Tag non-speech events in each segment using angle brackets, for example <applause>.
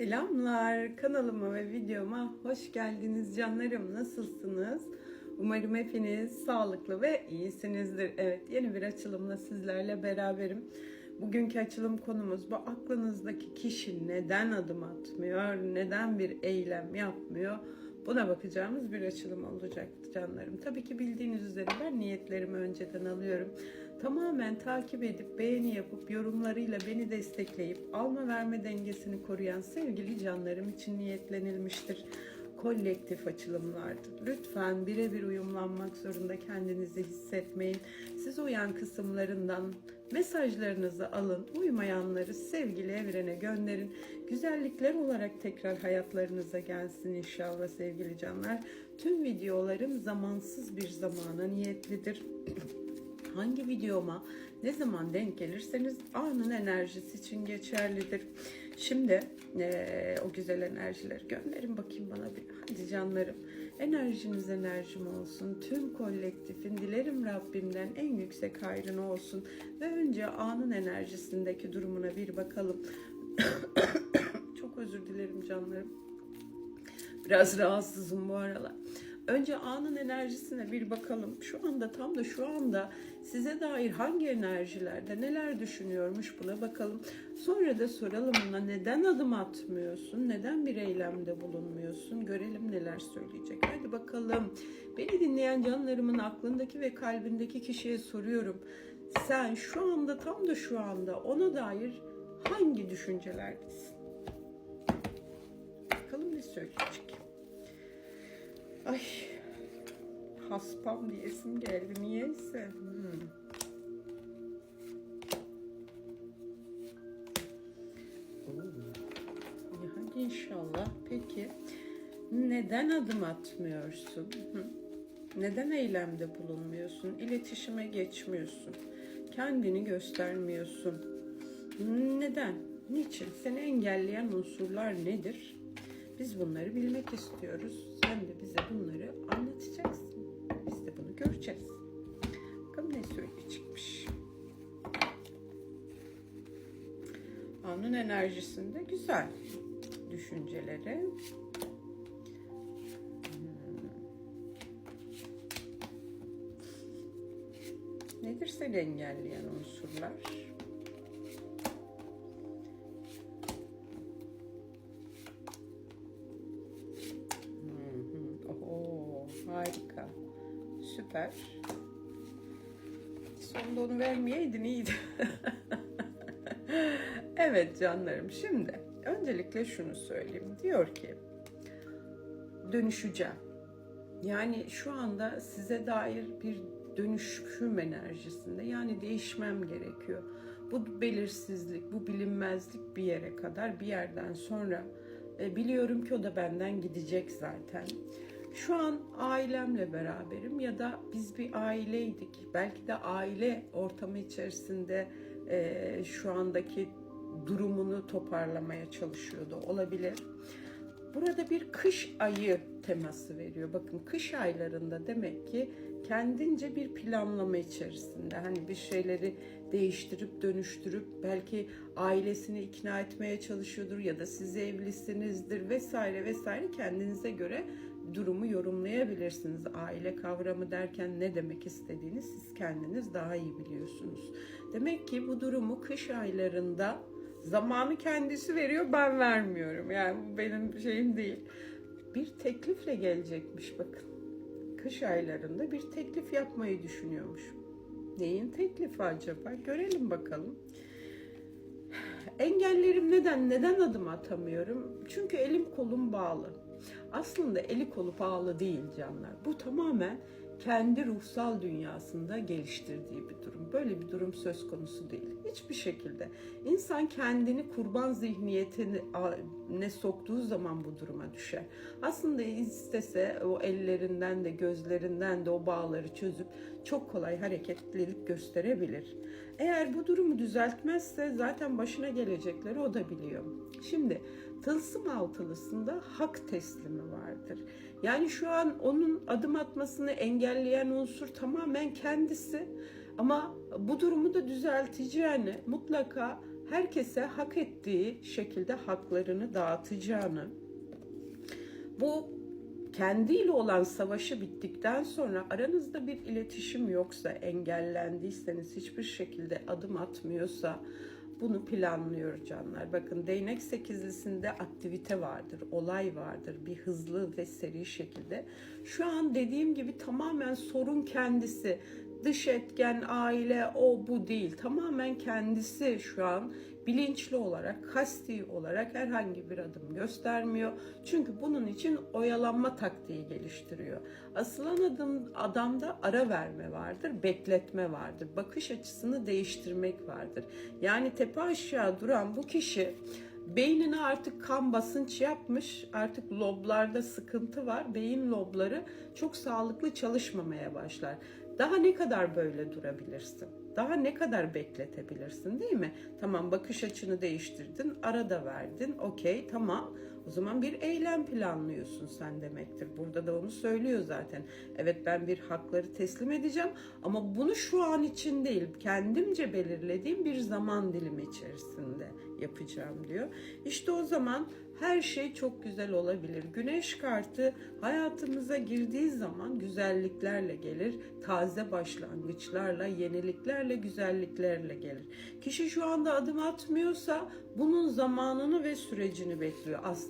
Selamlar kanalıma ve videoma hoş geldiniz canlarım nasılsınız? Umarım hepiniz sağlıklı ve iyisinizdir. Evet yeni bir açılımla sizlerle beraberim. Bugünkü açılım konumuz bu aklınızdaki kişi neden adım atmıyor, neden bir eylem yapmıyor? Buna bakacağımız bir açılım olacaktı canlarım. Tabii ki bildiğiniz üzere ben niyetlerimi önceden alıyorum. Tamamen takip edip beğeni yapıp yorumlarıyla beni destekleyip alma verme dengesini koruyan sevgili canlarım için niyetlenilmiştir kolektif açılımlardır. Lütfen birebir uyumlanmak zorunda kendinizi hissetmeyin. Siz uyan kısımlarından mesajlarınızı alın. Uymayanları sevgili evrene gönderin. Güzellikler olarak tekrar hayatlarınıza gelsin inşallah sevgili canlar. Tüm videolarım zamansız bir zamana niyetlidir. Hangi videoma ne zaman denk gelirseniz anın enerjisi için geçerlidir. Şimdi eee, o güzel enerjileri gönderin bakayım bana bir. Hadi canlarım. Enerjiniz enerjim olsun. Tüm kolektifin dilerim Rabbimden en yüksek hayrını olsun. Ve önce anın enerjisindeki durumuna bir bakalım. <coughs> Çok özür dilerim canlarım. Biraz rahatsızım bu aralar. Önce anın enerjisine bir bakalım. Şu anda tam da şu anda size dair hangi enerjilerde neler düşünüyormuş buna bakalım. Sonra da soralım ona neden adım atmıyorsun? Neden bir eylemde bulunmuyorsun? Görelim neler söyleyecek. Hadi bakalım. Beni dinleyen canlarımın aklındaki ve kalbindeki kişiye soruyorum. Sen şu anda tam da şu anda ona dair hangi düşüncelerdesin? Bakalım ne söyleyecek. Ay haspam diyesim geldi niyeyse. Hmm. İyi, Hadi inşallah. Peki neden adım atmıyorsun? Neden eylemde bulunmuyorsun? İletişime geçmiyorsun. Kendini göstermiyorsun. Neden? Niçin? Seni engelleyen unsurlar nedir? Biz bunları bilmek istiyoruz. Sen de bize bunları anlatacaksın. Biz de bunu göreceğiz. Bakalım ne söyleyecekmiş. Anın enerjisinde güzel düşünceleri. Hmm. Nedir seni engelleyen unsurlar? Süper. Sonunda onu vermeyeydin iyiydi. <laughs> evet canlarım şimdi öncelikle şunu söyleyeyim. Diyor ki dönüşeceğim. Yani şu anda size dair bir dönüşüm enerjisinde yani değişmem gerekiyor. Bu belirsizlik, bu bilinmezlik bir yere kadar bir yerden sonra e, biliyorum ki o da benden gidecek zaten. Şu an ailemle beraberim ya da biz bir aileydik. Belki de aile ortamı içerisinde e, şu andaki durumunu toparlamaya çalışıyordu. Olabilir. Burada bir kış ayı teması veriyor. Bakın kış aylarında demek ki kendince bir planlama içerisinde. Hani bir şeyleri değiştirip dönüştürüp belki ailesini ikna etmeye çalışıyordur ya da siz evlisinizdir vesaire vesaire kendinize göre durumu yorumlayabilirsiniz. Aile kavramı derken ne demek istediğini siz kendiniz daha iyi biliyorsunuz. Demek ki bu durumu kış aylarında zamanı kendisi veriyor ben vermiyorum. Yani bu benim şeyim değil. Bir teklifle gelecekmiş bakın. Kış aylarında bir teklif yapmayı düşünüyormuş. Neyin teklifi acaba? Görelim bakalım. Engellerim neden? Neden adım atamıyorum? Çünkü elim kolum bağlı. Aslında eli kolu bağlı değil canlar. Bu tamamen kendi ruhsal dünyasında geliştirdiği bir durum. Böyle bir durum söz konusu değil. Hiçbir şekilde. İnsan kendini kurban zihniyetine ne soktuğu zaman bu duruma düşer. Aslında istese o ellerinden de gözlerinden de o bağları çözüp çok kolay hareketlilik gösterebilir. Eğer bu durumu düzeltmezse zaten başına gelecekleri o da biliyor. Şimdi tılsım altılısında hak teslimi vardır. Yani şu an onun adım atmasını engelleyen unsur tamamen kendisi. Ama bu durumu da düzelteceğini mutlaka herkese hak ettiği şekilde haklarını dağıtacağını, bu kendiyle olan savaşı bittikten sonra aranızda bir iletişim yoksa, engellendiyseniz, hiçbir şekilde adım atmıyorsa bunu planlıyor canlar. Bakın değnek sekizlisinde aktivite vardır, olay vardır, bir hızlı ve seri şekilde. Şu an dediğim gibi tamamen sorun kendisi. Dış etken, aile, o bu değil. Tamamen kendisi şu an bilinçli olarak, kasti olarak herhangi bir adım göstermiyor. Çünkü bunun için oyalanma taktiği geliştiriyor. Asılan adım adamda ara verme vardır, bekletme vardır. Bakış açısını değiştirmek vardır. Yani tepe aşağı duran bu kişi beynine artık kan basınç yapmış. Artık loblarda sıkıntı var. Beyin lobları çok sağlıklı çalışmamaya başlar. Daha ne kadar böyle durabilirsin? Daha ne kadar bekletebilirsin değil mi? Tamam bakış açını değiştirdin, arada verdin, okey tamam. O zaman bir eylem planlıyorsun sen demektir. Burada da onu söylüyor zaten. Evet ben bir hakları teslim edeceğim ama bunu şu an için değil, kendimce belirlediğim bir zaman dilimi içerisinde yapacağım diyor. İşte o zaman her şey çok güzel olabilir. Güneş kartı hayatımıza girdiği zaman güzelliklerle gelir. Taze başlangıçlarla, yeniliklerle, güzelliklerle gelir. Kişi şu anda adım atmıyorsa bunun zamanını ve sürecini bekliyor. Aslında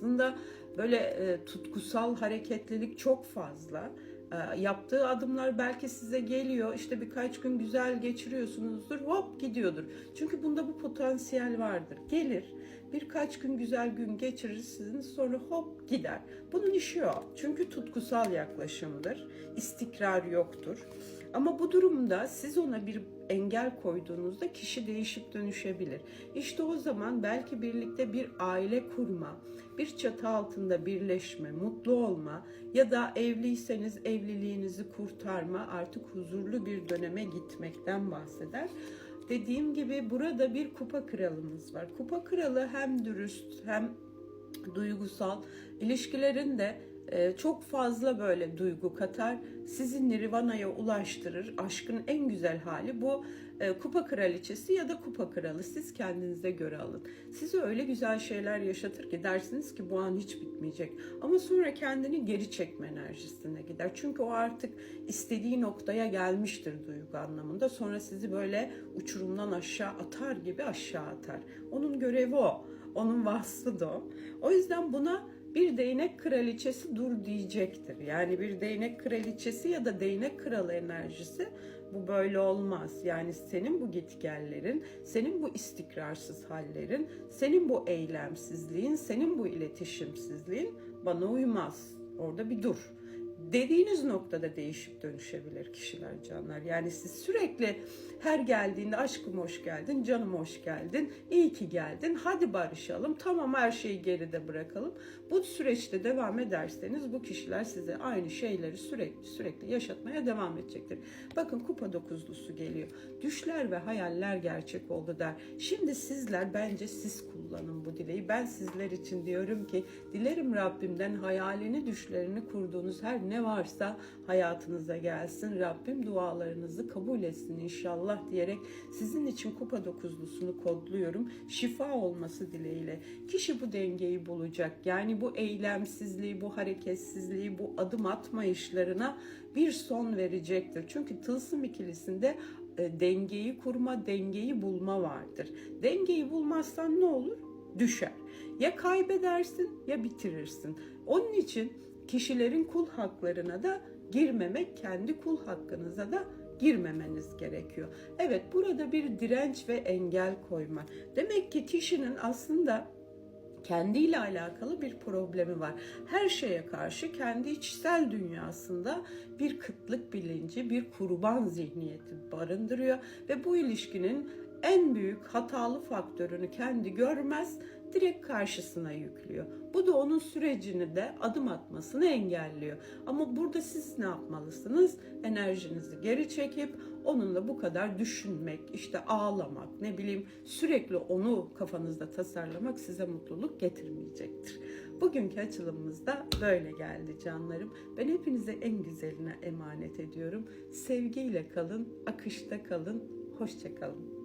böyle e, tutkusal hareketlilik çok fazla e, yaptığı adımlar belki size geliyor. İşte birkaç gün güzel geçiriyorsunuzdur. Hop gidiyordur. Çünkü bunda bu potansiyel vardır. Gelir. Birkaç gün güzel gün geçirirsiniz sonra hop gider. Bunun işi o. Çünkü tutkusal yaklaşımdır. İstikrar yoktur. Ama bu durumda siz ona bir engel koyduğunuzda kişi değişip dönüşebilir. İşte o zaman belki birlikte bir aile kurma, bir çatı altında birleşme, mutlu olma ya da evliyseniz evliliğinizi kurtarma, artık huzurlu bir döneme gitmekten bahseder. Dediğim gibi burada bir kupa kralımız var. Kupa kralı hem dürüst hem duygusal ilişkilerin de çok fazla böyle duygu katar. Sizi nirvana'ya ulaştırır. Aşkın en güzel hali bu e, kupa kraliçesi ya da kupa kralı. Siz kendinize göre alın. Size öyle güzel şeyler yaşatır ki dersiniz ki bu an hiç bitmeyecek. Ama sonra kendini geri çekme enerjisine gider. Çünkü o artık istediği noktaya gelmiştir duygu anlamında. Sonra sizi böyle uçurumdan aşağı atar gibi aşağı atar. Onun görevi o. Onun vasfı da o. O yüzden buna bir değnek kraliçesi dur diyecektir. Yani bir değnek kraliçesi ya da değnek kralı enerjisi bu böyle olmaz. Yani senin bu gitgellerin, senin bu istikrarsız hallerin, senin bu eylemsizliğin, senin bu iletişimsizliğin bana uymaz. Orada bir dur dediğiniz noktada değişip dönüşebilir kişiler canlar. Yani siz sürekli her geldiğinde aşkım hoş geldin, canım hoş geldin, iyi ki geldin, hadi barışalım, tamam her şeyi geride bırakalım. Bu süreçte devam ederseniz bu kişiler size aynı şeyleri sürekli sürekli yaşatmaya devam edecektir. Bakın kupa dokuzlusu geliyor. Düşler ve hayaller gerçek oldu der. Şimdi sizler bence siz kullanın bu dileği. Ben sizler için diyorum ki dilerim Rabbimden hayalini düşlerini kurduğunuz her ne varsa hayatınıza gelsin. Rabbim dualarınızı kabul etsin inşallah diyerek sizin için kupa dokuzlusunu kodluyorum. Şifa olması dileğiyle. Kişi bu dengeyi bulacak. Yani bu eylemsizliği, bu hareketsizliği, bu adım atma işlerine bir son verecektir. Çünkü tılsım ikilisinde e, dengeyi kurma, dengeyi bulma vardır. Dengeyi bulmazsan ne olur? Düşer. Ya kaybedersin ya bitirirsin. Onun için kişilerin kul haklarına da girmemek, kendi kul hakkınıza da girmemeniz gerekiyor. Evet burada bir direnç ve engel koyma. Demek ki kişinin aslında kendiyle alakalı bir problemi var. Her şeye karşı kendi içsel dünyasında bir kıtlık bilinci, bir kurban zihniyeti barındırıyor ve bu ilişkinin en büyük hatalı faktörünü kendi görmez, direkt karşısına yüklüyor. Bu da onun sürecini de adım atmasını engelliyor. Ama burada siz ne yapmalısınız? Enerjinizi geri çekip onunla bu kadar düşünmek, işte ağlamak, ne bileyim sürekli onu kafanızda tasarlamak size mutluluk getirmeyecektir. Bugünkü açılımımız da böyle geldi canlarım. Ben hepinize en güzeline emanet ediyorum. Sevgiyle kalın, akışta kalın, hoşça kalın.